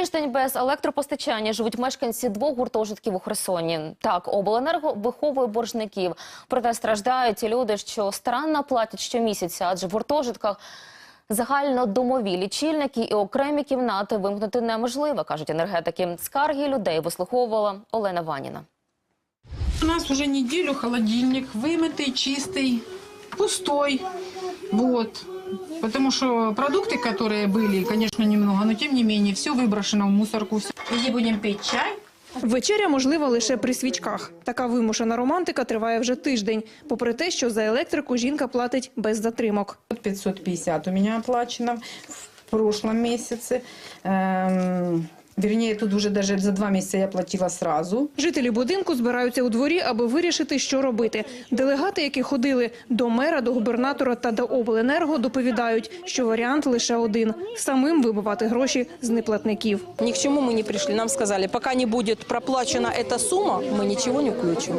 Тиждень без електропостачання живуть мешканці двох гуртожитків у Херсоні. Так, обленерго виховує боржників. Проте страждають і люди, що старанно платять щомісяця, адже в гуртожитках загальнодомові лічильники і окремі кімнати вимкнути неможливо, кажуть енергетики. Скарги людей вислуховувала Олена Ваніна. У нас уже неделю холодильник вымытый, чистый, пустой. Вот. Потому что продукты, которые были, конечно, немного, но тем не менее, все выброшено в мусорку. Всё. Где будем пить чай? Вечеря можлива лише при свічках. Така вимушена романтика триває вже тиждень, попри те, що за електрику жінка платить без затримок. 550 у меня оплачено в прошлом месяце. Эм, вернее, тут уже даже за два месяца я платила сразу. Жителі будинку збираються у дворі, аби вирішити, що робити. Делегати, які ходили до мера, до губернатора та до обленерго, доповідають, що варіант лише один – самим вибивати гроші з неплатників. Ни к чему мы не пришли. Нам сказали, пока не будет проплачена эта сумма, мы ничего не включим.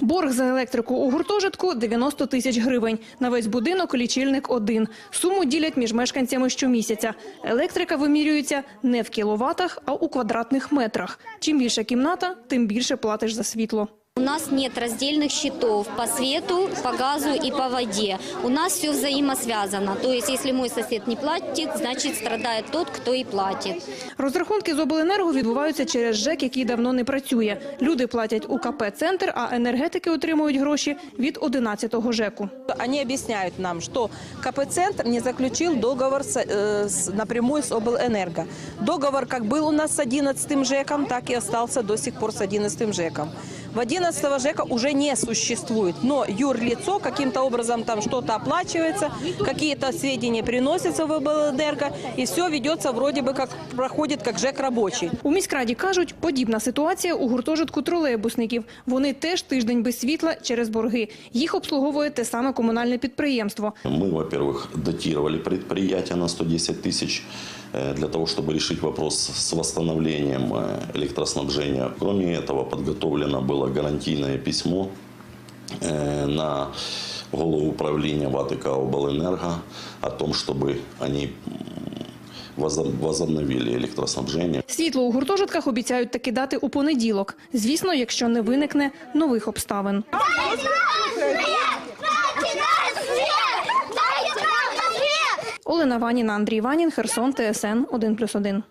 Борг за електрику у гуртожитку – 90 тисяч гривень. На весь будинок лічильник один. Суму ділять між мешканцями щомісяця. Електрика вимірюється не в кіловатах, а у квадратних метрах. Чим більша кімната, тим більше платиш за світло. У нас нет раздельных счетов по свету, по газу и по воде. У нас все взаимосвязано. То есть, если мой сосед не платит, значит страдает тот, кто и платит. Розрахунки з обленерго відбуваються через ЖЕК, який давно не працює. Люди платять у КП «Центр», а енергетики отримують гроші від 11-го ЖЕКу. Они объясняют нам, что КП-центр не заключил договор с, э, с- напрямую с облэнерго. Договор как был у нас с 11 ЖЭКом, так и остался до сих пор с 11 ЖЭКом. В 11 ЖЭКа уже не существует, но юрлицо каким-то образом там что-то оплачивается, какие-то сведения приносятся в облэнерго, и все ведется вроде бы как проходит как ЖЭК рабочий. У міськраді кажуть, подібна ситуація у гуртожитку тролейбусників. Вони теж тиждень без світла через борги. Їх обслуговує те саме комунальне підприємство. Мы, во-первых, датировали предприятие на 110 тысяч э, для того, чтобы решить вопрос с восстановлением э, электроснабжения. Кроме этого, подготовлено было гарантийное письмо э, на голову управления ВАТК Обленерго о том, чтобы они м, возоб- возобновили электроснабжение. Світло у гуртожитках обіцяють таки дати у понеділок. Звісно, якщо не виникне нових обставин. Олена Ваніна, Андрій Ванін, Херсон, ТСН 1+,1.